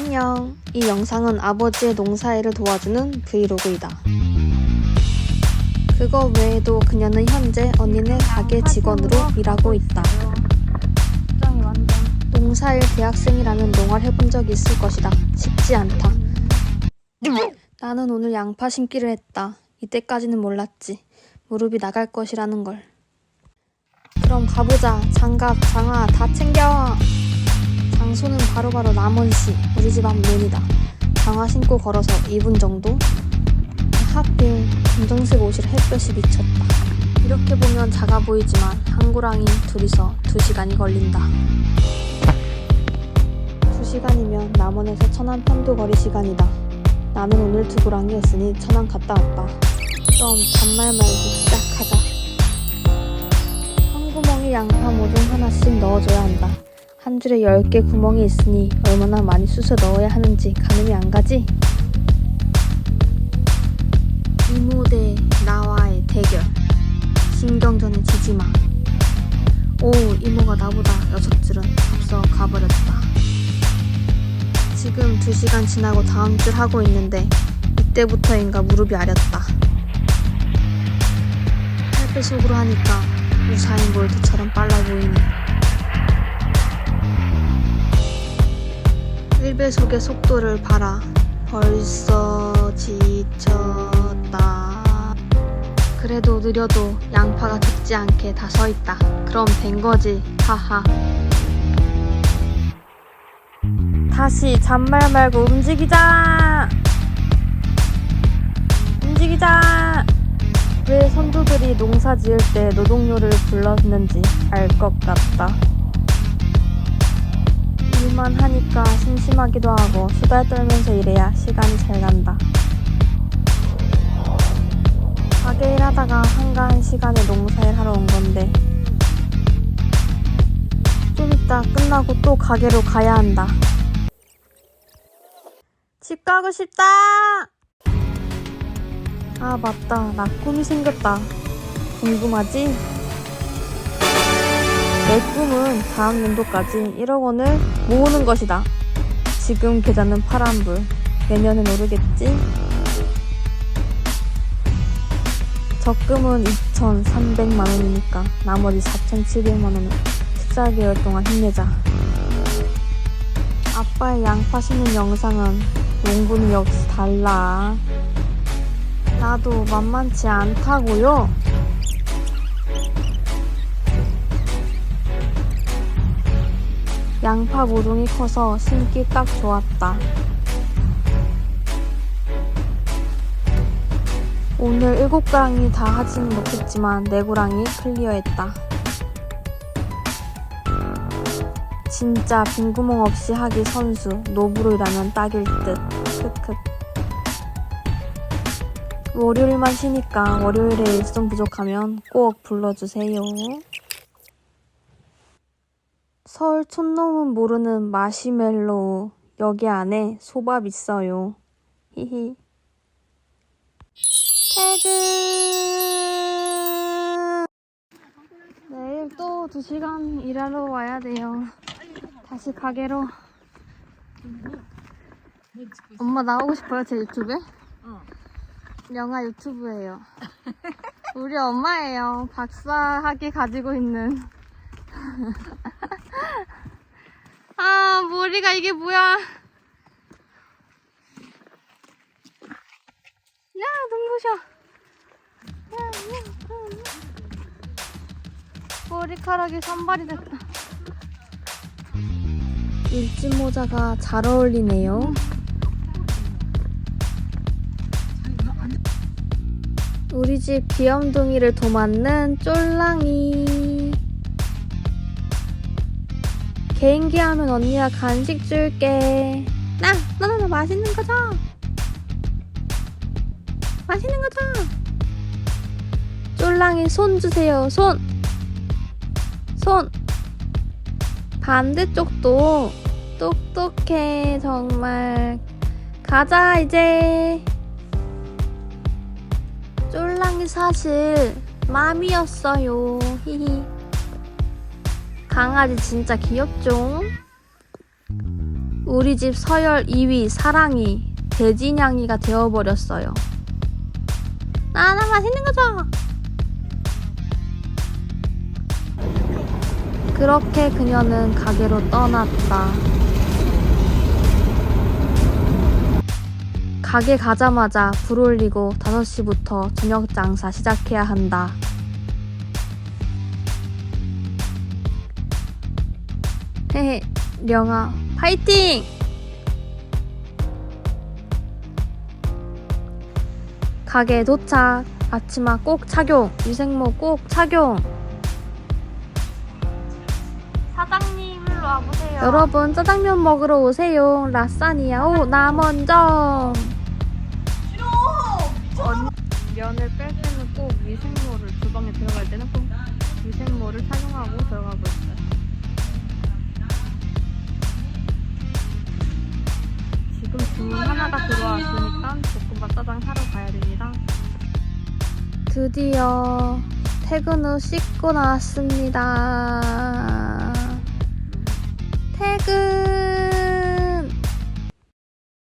안녕. 이 영상은 아버지의 농사일을 도와주는 브이로그이다. 그거 외에도 그녀는 현재 언니네 가게 직원으로 일하고 있다. 농사일 대학생이라면 농활 해본 적이 있을 것이다. 쉽지 않다. 나는 오늘 양파 심기를 했다. 이때까지는 몰랐지. 무릎이 나갈 것이라는 걸. 그럼 가보자. 장갑, 장화 다 챙겨와. 장소는 바로바로 남원시 우리 집 앞 논이다. 장화 신고 걸어서 2분 정도? 하필 검정색 옷이 햇볕이 비쳤다. 이렇게 보면 작아 보이지만 한구랑이 둘이서 2시간이 걸린다. 2시간이면 남원에서 천안 편도 거리 시간이다. 나는 오늘 두구랑이 했으니 천안 갔다 왔다. 그럼 반말 말고 시작하자. 한 구멍에 양파 모종 하나씩 넣어줘야 한다. 한 줄에 10개 구멍이 있으니 얼마나 많이 쑤셔 넣어야 하는지 가늠이 안 가지? 이모 대 나와의 대결. 신경전에 지지 마. 오, 이모가 나보다 여섯 줄은 앞서 가버렸다. 지금 2시간 지나고 다음 줄 하고 있는데 이때부터인가 무릎이 아렸다. 8배속으로 하니까 우사인 볼트처럼 빨라 보이네. 1배속의 속도를 봐라. 벌써 지쳤다. 그래도 느려도 양파가 죽지 않게 다 서 있다. 그럼 된 거지. 하하. 다시 잔말 말고 움직이자! 움직이자! 왜 선조들이 농사 지을 때 노동요를 불렀는지 알 것 같다. 일만 하니까 심심하기도 하고 수다 떨면서 일해야 시간이 잘 간다. 가게 일하다가 한가한 시간에 농사일 하러 온 건데 좀 이따 끝나고 또 가게로 가야 한다. 집 가고 싶다! 아, 맞다. 나 꿈이 생겼다. 궁금하지? 내 꿈은 다음 연도까지 1억 원을 모으는 것이다. 지금 계좌는 파란불. 내년엔 오르겠지? 적금은 2,300만 원이니까 나머지 4,700만 원은 14개월 동안 힘내자. 아빠의 양파 심는 영상은 농부는 역시 달라. 나도 만만치 않다고요. 양파 모종이 커서 심기 딱 좋았다. 오늘 일곱 고랑이 다 하지는 못했지만 네 고랑이 클리어했다. 진짜 빈 구멍 없이 하기 선수 노브로 일하면 딱일 듯. 크크. 월요일만 쉬니까 월요일에 일정 부족하면 꼭 불러주세요. 서울 촌놈은 모르는 마시멜로우. 여기 안에 소밥 있어요. 히히. 퇴근! 내일 또 2시간 일하러 와야 돼요. 다시 가게로. 엄마 나오고 싶어요, 제 유튜브에? 영화 유튜브예요. 우리 엄마예요. 박사학위 가지고 있는. 아, 머리가 이게 뭐야. 야, 눈부셔. 야, 야, 야, 야. 머리카락이 산발이 됐다. 일진 모자가 잘 어울리네요. 우리 집 귀염둥이를 도맡는 쫄랑이. 개인기 하면 언니가 간식 줄게. 나, 나, 나, 맛있는 거 줘. 맛있는 거 줘. 쫄랑이 손 주세요, 손. 손. 반대쪽도 똑똑해, 정말. 가자, 이제. 쫄랑이 사실 맘이었어요. 히히. 강아지 진짜 귀엽죠? 우리 집 서열 2위 사랑이 대진양이가 되어버렸어요. 나나 맛있는 거 줘. 그렇게 그녀는 가게로 떠났다. 가게 가자마자 불 올리고 5시부터 저녁 장사 시작해야 한다. 헤헤, 령아, 파이팅! 가게 도착. 앞치마 꼭 착용. 위생모 꼭 착용. 사장님 일로 와보세요. 여러분 짜장면 먹으러 오세요. 라싸니아 오 나 먼저. 면을 뺄 때는 꼭 위생모를 주방에 들어갈 드디어 퇴근 후 씻고 나왔습니다. 퇴근!